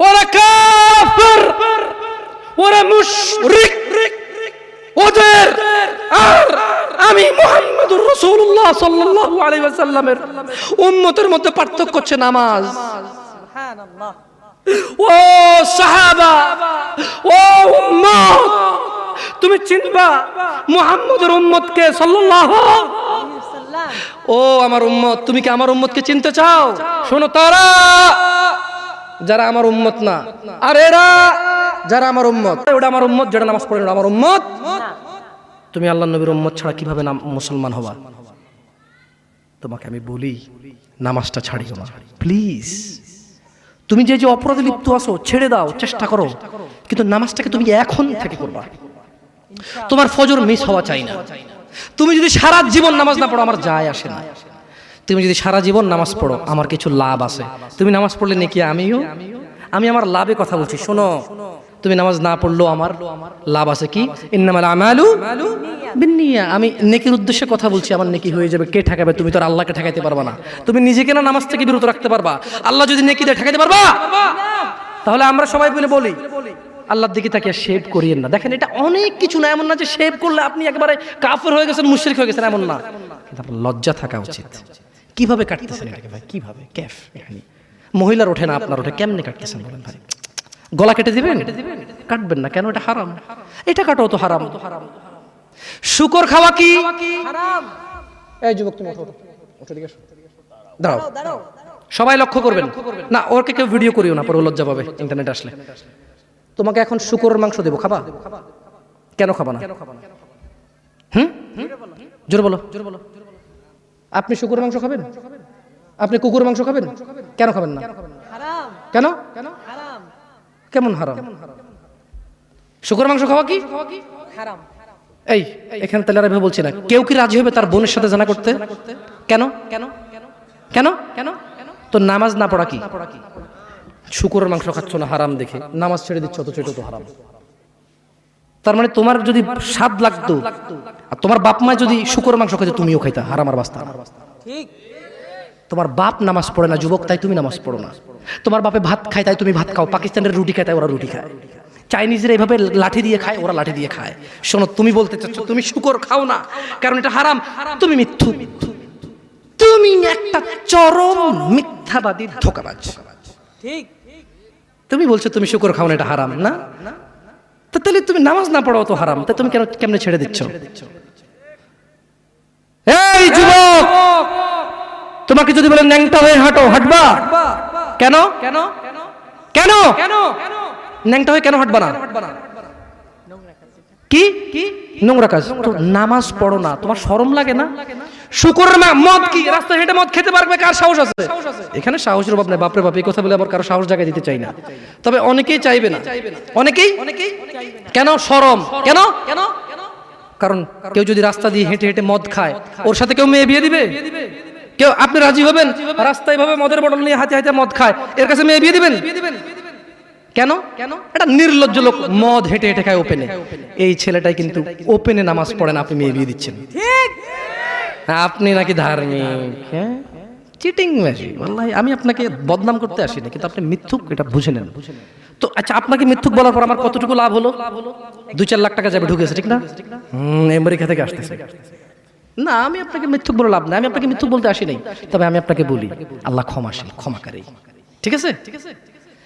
ওরা কাফের, ওরা মুশরিক। ওদের আর আমি মুহাম্মদুর রাসূলুল্লাহ সাল্লাল্লাহু আলাইহি ওয়াসাল্লামের উম্মতের মধ্যে পার্থক্য হচ্ছে নামাজ। ও সাহাবা, ও উম্মত, তুমি চিনবা মুহাম্মদের উম্মতকে সাল্লাল্লাহু ও আমার উম্মত, তুমি কি আমার উম্মতকে চিনতে চাও? শোনো তারা যারা আমার উম্মত না। আর এরা যারা আমার উম্মত। ওটা আমার উম্মত, যেটা নামাজ পড়ে আমার উম্মত। তুমি আল্লাহ নবীর উম্মত ছাড়া কীভাবে নাম মুসলমান হবা? তোমাকে আমি বলি, নামাজটা ছাড়িও না। প্লিজ। তুমি যে যে অপরাধে লিপ্ত আছো, ছেড়ে দাও, চেষ্টা করো। কিন্তু নামাজটাকে তুমি এখন থেকে করবা। তোমার ফজর মিস হওয়া চাই না। তুমি যদি সারা জীবন নামাজ না পড়ো, আমার যায় আসে না। তুমি যদি সারা জীবন নামাজ পড়ো, আমার কিছু লাভ আছে। তুমি নামাজ পড়লে নাকি আমিও? আমি আমার লাভে কথা বলছি, শোনো। তুমি নামাজ না পড়লেও আমার লাভ আছে কি? আমি নেকির উদ্দেশ্যে কথা বলছি, আমার নেকি হয়ে যাবে। কে ঠেকাবে? তুমি তো আল্লাহকে ঠেকাইতে পারবা না। তুমি নিজেকে না নামাজ থেকে বিরত রাখতে পারবা। আল্লাহ যদি নেকি দেয়, ঠেকাইতে পারবা? তাহলে আমরা সবাই বলে বলি, আল্লাহর দিকে তাকে শেভ করিয়েন না। দেখেন, এটা অনেক কিছু না, এমন না যে শেভ করলে আপনি একবারে কাফের হয়ে গেছেন, মুশরিক হয়ে গেছেন, এমন না। লজ্জা থাকা উচিত। কীভাবে কাটতেছেন এটাকে ভাই? কীভাবে? ক্যাফ এখানে। মহিলার ওঠে না আপনার ওঠে কেমনে কাটতেছেন বলেন ভাই? গলা কেটে দিবেন? কাটবেন না কেন? এটা হারাম। এটা কাটো তো হারাম। শুকর খাওয়া কি? হারাম। এই যুবক তুমি ওঠো ওঠো। এদিকে আসো। দাঁড়াও সবাই লক্ষ্য করবেন। না ওকে কেউ ভিডিও করিও না পরে লজ্জা পাবে ইন্টারনেট আসলে। তোমাকে এখন শুকরের মাংস দেবো খাবা? কেন খাবা না? হুম? জোরে বলো। জোরে বলো। আপনি শুকুর মাংস খাবেন? আপনি কুকুর মাংস খাবেন? কেন খাবেন না? কেন? কেমন হারাম? শুকুর মাংস খাওয়া কি? এই এখানে তাহলে আর বলছি না। কেউ কি রাজি হবে তার বোনের সাথে জানা করতে? কেন কেন? কেন? কেন? তো নামাজ না পড়া কি? শুকুরের মাংস খাচ্ছ না হারাম দেখে। নামাজ ছেড়ে দিচ্ছ অথচ এটা তো হারাম। তার মানে তোমার যদি স্বাদ লাগতো আর তোমার বাপ মা যদি শুকর মাংস খাইতে তুমিও খাইতা আর বাস্তা। ঠিক। তোমার বাপ নামাজ পড়ে না যুবক তাই তুমি নামাজ পড়ো না। তোমার বাপে ভাত খায় তাই তুমি ভাত খাও। পাকিস্তানের রুটি খায় তাই ওরা রুটি খায়। চাইনিজরা এইভাবে লাঠি দিয়ে খায় ওরা লাঠি দিয়ে খায়। শোনো তুমি বলতে চাচ্ছ তুমি শুকর খাও না কারণ এটা হারাম। তুমি মিথ্যু। তুমি একটা চরম মিথ্যাবাদী ধোকাবাজ। ঠিক। তুমি বলছো তুমি শুকর খাও না এটা হারাম না? তাহলে তুমি নামাজ না পড়াও তো হারাম তা তুমি কেন কেমনে ছেড়ে দিচ্ছ? এই যুবক! তোমাকে যদি বলে ন্যাংটা হয়ে হাঁটো হাঁটবা? কেন? কেন? কেন? কেন? ন্যাংটা হয়ে কেন হাঁটবা না? কি? নোংরা কাজ। নামাজ পড়ো না তোমার শরম লাগে না? শুকুরের মদ কি? রাস্তায় হেঁটে মদ খেতে পারবে? কার সাহস আছে? এখানে সাহসের অভাব নাই বাপরে বাপ এই কথা বলে আবার কারও সাহস জায়গায় দিতে চাই না। তবে অনেকেই চাইবে না। অনেকেই অনেকেই? কেন শরম? কেন? কেন? কারণ কেউ যদি রাস্তা দিয়ে হেঁটে হেঁটে মদ খায় ওর সাথে কেউ মেয়ে বিয়ে দিবে? কেউ আপনি রাজি হবেন? রাস্তায় ভাবে মদের বটল নিয়ে হাতে হাতে মদ খায়। এর কাছে মেয়ে বিয়ে দিবেন? কেন? কেন? এটা নির্লজ্জ লোক মদ হেঁটে হেঁটে খায় ওপেনে এই ছেলেটাই কিন্তু ওপেনে নামাজ পড়েন আপনি মেয়ে বিয়ে দিচ্ছেন। আপনি নাকি ধার্মিক হ্যাঁ? চিটিং মেশি wallahi আমি আপনাকে বদনাম করতে আসিনি কিন্তু আপনি মিথ্যুক এটা বুঝে নেন। তো আচ্ছা আপনাকে মিথ্যুক বলার পর আমার কতটুকু লাভ হলো? দুই চার লাখ টাকা যাবে ঢুকেছে ঠিক না? হুম আমেরিকা থেকে আসতেছে। না আমি আপনাকে মিথ্যুক বলে লাভ না আমি আপনাকে মিথ্যুক বলতে আসি নাই তবে আমি আপনাকে বলি আল্লাহ ক্ষমাশীল ক্ষমাকারী ঠিক আছে ঠিক আছে?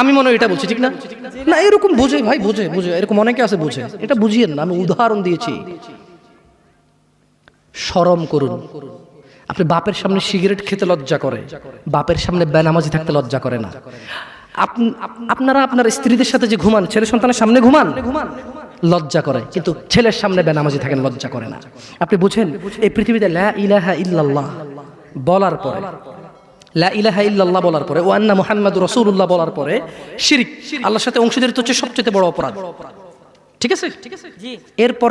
আমি মনে হয় এটা বলছি, ঠিক না? না, এরকম বুঝে, ভাই, বুঝে বুঝে, এরকম অনেকে আছে, বুঝে। এটা বুঝিয়েন না, আমি উদাহরণ দিয়েছি। শরম করুন। আপনি বাপের সামনে সিগারেট খেতে লজ্জা করে, বাপের সামনে বেনামাজি থাকতে লজ্জা করে না। আপনারা আপনার স্ত্রীদের সাথে যে ঘুমান, ছেলে সন্তানের সামনে ঘুমান, লজ্জা করে, কিন্তু ছেলের সামনে বেনামাজি থাকেন, লজ্জা করে না। আপনি বুঝেন, এই পৃথিবীতে লা ইলাহা ইল্লাল্লাহ বলার পরে লা ইলাহা ইল্লাল্লাহ বলার পরে ও ওয়ান্না মোহাম্মদ রসুল্লাহ বলার পরে শিরিক আল্লাহর সাথে অংশীদারিত্ব হচ্ছে সবচেয়ে বড় অপরাধ। ঠিক আছে? ঠিক আছে এরপর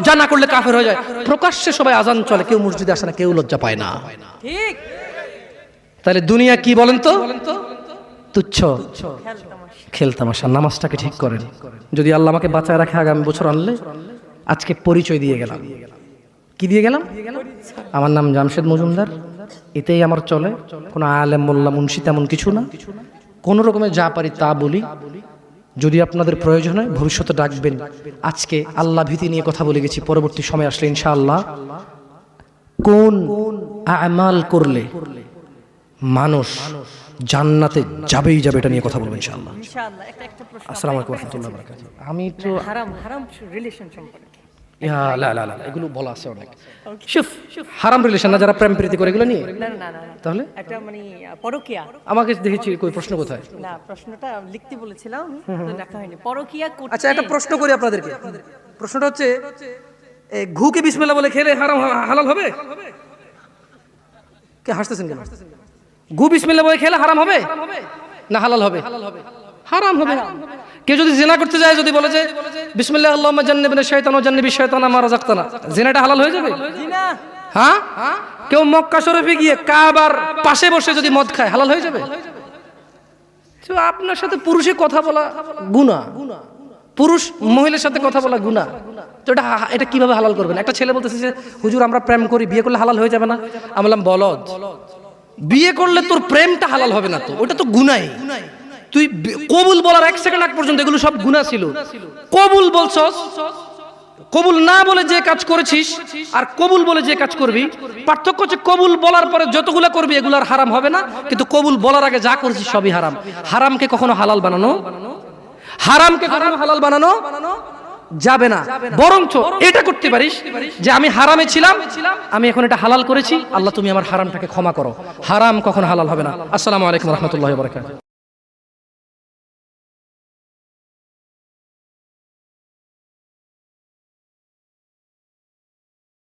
যা না করলে কাফের হয়ে যায়। প্রকাশ্যে সবাই আজান চলে কেউ মসজিদে আসে না কেউ লজ্জা পায় না। ঠিক। তাহলে দুনিয়া কি বলেন তো? তুচ্ছ। খেল তামাশা খেলতামাশা নামাজটাকে ঠিক করেন। যদি আল্লাহ আমাকে বাঁচায় রাখে আগামী বছর আনলে আজকে পরিচয় দিয়ে গেলাম। কি দিয়ে গেলাম? আমার নাম জামশেদ মজুমদার। এতেই আমার চলে। কোনো আলেম মোল্লা মুন্সি তেমন কিছু না। কোনো রকমে যা পারি তা বলি। যদি আপনাদের প্রয়োজন হয় ভবিষ্যতে ডাকবেন। আজকে আল্লাহ ভীতি নিয়ে কথা বলে গেছি পরবর্তী সময় আসলে ইনশাআল্লাহ। কোন আমাল করলে মানুষ জান্নাতে যাবেই যাবে এটা নিয়ে কথা বলব ইনশাআল্লাহ। আসসালামু আলাইকুম রহমতুল্লাহ বারাকাতুহু। আমি তো হারাম হারাম রিলেশন সম্পর্কে। এগুলো বলা আছে অনেক। শুফ হারাম রিলেশন না যারা প্রেম প্রীতি করে এগুলো নিয়ে? না না না না তাহলে? একটা মানে পরকিয়া। আমাকে দেখেছি কই প্রশ্ন কোথায়? না প্রশ্নটা লিখতে বলেছিলাম তো লেখা হয়নি। পরকিয়া আচ্ছা একটা প্রশ্ন করি আপনাদেরকে। প্রশ্নটা হচ্ছে এ, ঘুকে বিসমিল্লাহ বলে খেলে হারাম হালাল হবে? কে হাসতেছেন কেন? ঘু বিসমিল্লাহ বলে খেলে হারাম হবে? না হালাল হবে। হারাম হবে। কেউ যদি জেনা করতে যায় যদি বলে যে বিসমিল্লাহ আল্লাহ জান্নাবিনা শয়তান ও জান্নাবি শয়তান আমার রাজাক্তানা। জেনাটা হালাল হয়ে যাবে? হ্যাঁ? কেউ মক্কা শরীফে গিয়ে কাবার পাশে বসে যদি মদ খায় হালাল হয়ে যাবে? আপনার সাথে পুরুষে কথা বলা গুণা পুরুষ মহিলার সাথে কথা বলা গুণা তো এটা এটা কীভাবে হালাল করবেন? একটা ছেলে বলতেছে যে হুজুর আমরা প্রেম করি বিয়ে করলে হালাল হয়ে যাবে না? আমি বললাম বলদ। বিয়ে করলে তোর প্রেমটা হালাল হবে না তো। ওটা তো গুনাই তুই কবুল বলার এক সেকেন্ড আগ পর্যন্ত এগুলো সব গুণা ছিল। কবুল বলছস, কবুল না বলে যে কাজ করেছিস আর কবুল বলে যে কাজ করবি, পার্থক্য হচ্ছে কবুল বলার পরে যতগুলো করবি এগুলো আর হারাম হবে না, কিন্তু কবুল বলার আগে যা করেছিস সবই হারাম। হারামকে কখনো হালাল বানানো? হারামকে কখনো হালাল বানানো যাবে না। বরঞ্চ এটা করতে পারিস যে আমি হারামে ছিলাম, আমি এখন এটা হালাল করেছি, আল্লাহ তুমি আমার হারামটাকে ক্ষমা করো। হারাম কখনো হালাল হবে না। আসসালামু আলাইকুম রহমতুল্লাহ বরকাত